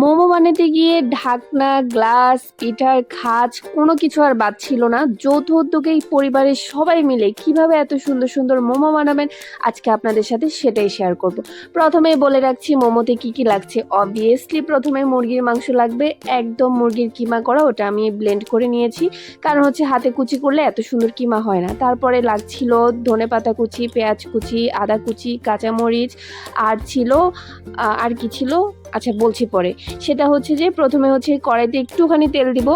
মোমো বানাতে গিয়ে ঢাকনা, গ্লাস, পিঠার খাঁজ, কোনো কিছু আর বাদ ছিল না। যৌথ উদ্যোগে পরিবারের সবাই মিলে কীভাবে এত সুন্দর সুন্দর মোমো বানাবেন, আজকে আপনাদের সাথে সেটাই শেয়ার করব। প্রথমেই বলে রাখছি, মোমোতে কি কি লাগছে? অবভিয়াসলি প্রথমে মুরগির মাংস লাগবে, একদম মুরগির কিমা করা, ওটা আমি ব্লেন্ড করে নিয়েছি। কারণ হচ্ছে হাতে কুচি করলে এত সুন্দর কিমা হয় না। তারপরে লাগছিল ধনে পাতা কুচি, পেঁয়াজ কুচি, আদা কুচি, কাঁচামরিচ, আর ছিল আর কি ছিল? আচ্ছা বলছি পরে। সেটা হচ্ছে যে প্রথমে হচ্ছে কড়াইতে একটুখানি তেল দিব।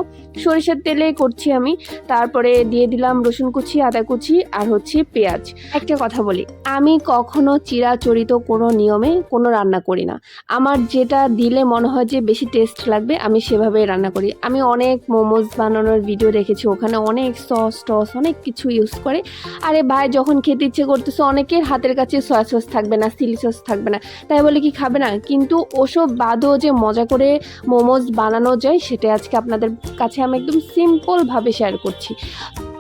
সরিষার তেলে করছি আমি। তারপরে দিয়ে দিলাম রসুন কুচি, আদা কুচি আর হচ্ছে পেঁয়াজ। একটা কথা বলি, আমি কখনো চিরাচরিত কোনো নিয়মে কোনো রান্না করি না। আমার যেটা দিলে মনে হয় যে বেশি টেস্ট লাগবে, আমি সেভাবে রান্না করি। আমি অনেক মোমোজ বানানোর ভিডিও দেখেছি, ওখানে অনেক সস টস অনেক কিছু ইউজ করে। আরে ভাই, যখন খেতে ইচ্ছে করতেছে, অনেকের হাতের কাছে সয়া সস থাকবে না চিলি সস থাকবে না, তাই বলে কি খাবে না? কিন্তু ওসব বাদও যে মজা করে মোমোজ বানানো যায় সেটা আজকে আপনাদের কাছে আমি একদম সিম্পলভাবে শেয়ার করছি।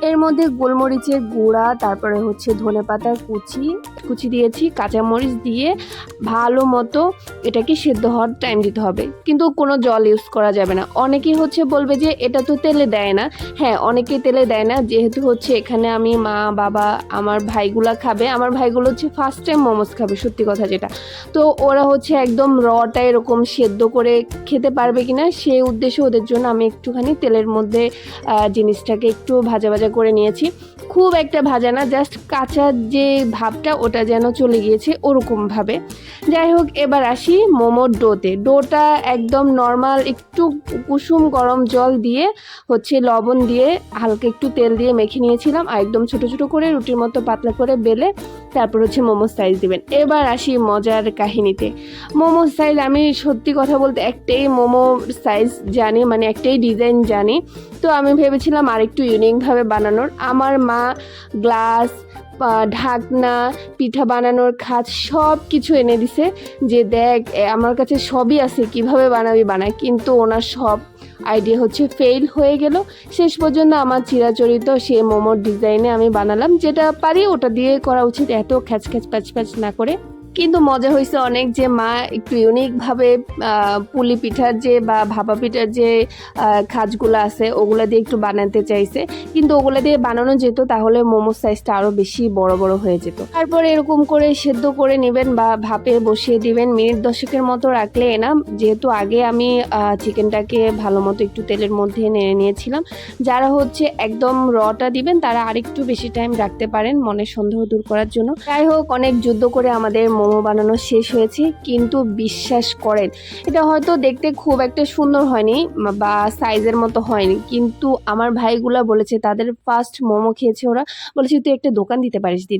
এর মধ্যে গোলমরিচের গুঁড়া, তারপরে হচ্ছে ধনে পাতা কুচি কুচি দিয়েছি, কাঁচামরিচ দিয়ে ভালো মতো এটাকে সেদ্ধ হওয়ার টাইম দিতে হবে। কিন্তু কোনো জল ইউজ করা যাবে না। অনেকেই হচ্ছে বলবে যে, এটা তো তেলে দেয় না। হ্যাঁ অনেকেই তেলে দেয় না। যেহেতু হচ্ছে এখানে আমি মা, বাবা, আমার ভাইগুলা খাবে, আমার ভাইগুলো হচ্ছে ফার্স্ট টাইম মোমোজ খাবে, সত্যি কথা যেটা। তো ওরা হচ্ছে একদম রটা এরকম সেদ্ধ করে খেতে পারবে কিনা, সেই উদ্দেশ্যে ওদের জন্য আমি একটুখানি তেলের মধ্যে জিনিসটাকে একটু ভাজা ভাজা করে নিয়েছি। খুব একটা ভাজা না জাস্ট কাঁচা যে ভাবটা ওটা যেন চলে গিয়েছে ওরকমভাবে যাই হোক, এবার আসি মোমোর ডোতে। ডোটা একদম নর্মাল একটু কুসুম গরম জল দিয়ে হচ্ছে লবণ দিয়ে হালকা একটু তেল দিয়ে মেখে নিয়েছিলাম আর একদম ছোট ছোট করে রুটির মতো পাতলা করে বেলে তারপর হচ্ছে মোমো সাইজ দিবেন। এবার আসি মজার কাহিনীতে। মোমো সাইজ আমি সত্যি কথা বলতে একটাই মোমো সাইজ জানি মানে একটাই ডিজাইন জানি। তো আমি ভেবেছিলাম আরেকটু ইউনিকভাবে বানানোর। আমার মা গ্লাস ঢাকনা, পিঠা বানানোর খাত সব কিছু এনে দিছে যে দেখ আমার কাছে সবই আছে, কীভাবে বানাবি বানায়। কিন্তু ওনার সব আইডিয়া হচ্ছে ফেল হয়ে গেল। শেষ পর্যন্ত আমার চিরাচরিত সে মোমোর ডিজাইনে আমি বানালাম, যেটা পারি ওটা দিয়ে করা উচিত, এত খ্যাচ খ্যাচ প্যাচ প্যাচ না করে। কিন্তু মজা হয়েছে অনেক যে মা একটু ইউনিকভাবে পুলি পিঠার যে বা ভাপা পিঠার যে খাজগুলো আছে, ওগুলো দিয়ে একটু বানাতে চাইছে। কিন্তু ওগুলো দিয়ে বানানো যেত, তাহলে মোমোর সাইজটা আরও বেশি বড় বড় হয়ে যেত। তারপর এরকম করে সেদ্ধ করে নেবেন বা ভাপে বসিয়ে দিবেন। মিনিট দশেকের মতো রাখলে না যেহেতু আগে আমি চিকেনটাকে ভালো মতো একটু তেলের মধ্যে নেড়ে নিয়েছিলাম। যারা হচ্ছে একদম রটা দিবেন, তারা আরেকটু বেশি টাইম রাখতে পারেন মনের সন্দেহ দূর করার জন্য। যাই হোক, অনেক যুদ্ধ করে আমাদের মোমো বানানো শেষ হয়েছে, কিন্তু বিশ্বাস করেন, এটা হয়তো দেখতে খুব একটা সুন্দর হয়নি বা সাইজের মতো হয়নি, কিন্তু আমার ভাইগুলা বলেছে তাদের ফার্স্ট মোমো খেয়েছে ওরা, বলেছে তুই একটা দোকান দিতে পারিস দিদি